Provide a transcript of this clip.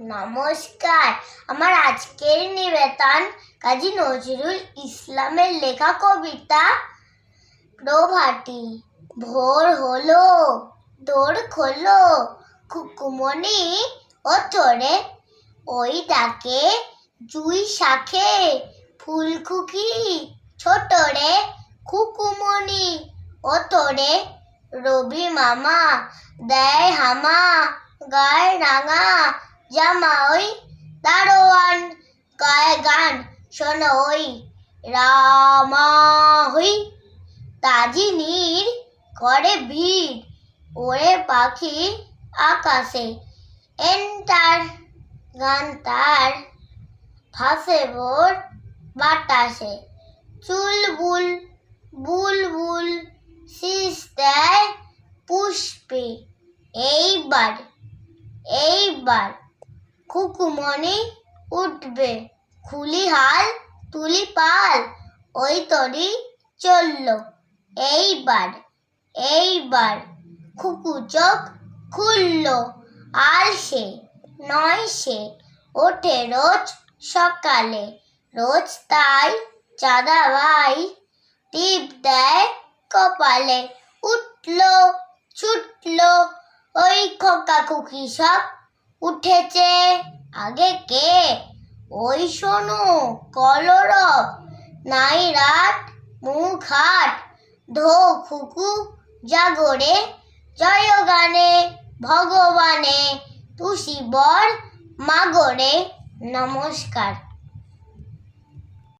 নমস্কার। আমার আজকের নিবেদন কাজী নজরুল ইসলামের লেখা কবিতা প্রভাটি ভোর হলো, দোর খোলো কুকুমনি ও তোরে, ওই ডাকে জুই শাখে ফুলখুকি ছোট রে কুকুমনি ও তোরে, রবি মামা দেয় হামা, গায়ে রাঙা জামা ওই দারোয়ান, গায়ে গান শোনো ওই রামা হই তাজিনীর করে ভিড়, ওরে পাখি আকাশে, এন্টার গান তার ফাঁসে ভোর বাতাসে। চুলবুল, বুলবুল শীষ দেয় পুষ্পে। এইবার এইবার খুকুমনি উঠবে। খুলি হাল, তুলি পাল, ওই তরি চলল। এইবার এইবার খুকু চোখ খুলল। আর সে, নয় সে, ওঠে রোজ সকালে। রোজ তাই চাঁদা ভাই টিপ দেয় কপালে। উঠল, ছুটলো, ওই খোকা খুকি সব উঠেছে। আগে কে? ওই শোনো কলরব। নাই রাত, মুখ হাট, ধো খুকু জাগরে জয় গানে, ভগবানে, তুষি বর মাগরে নমস্কার।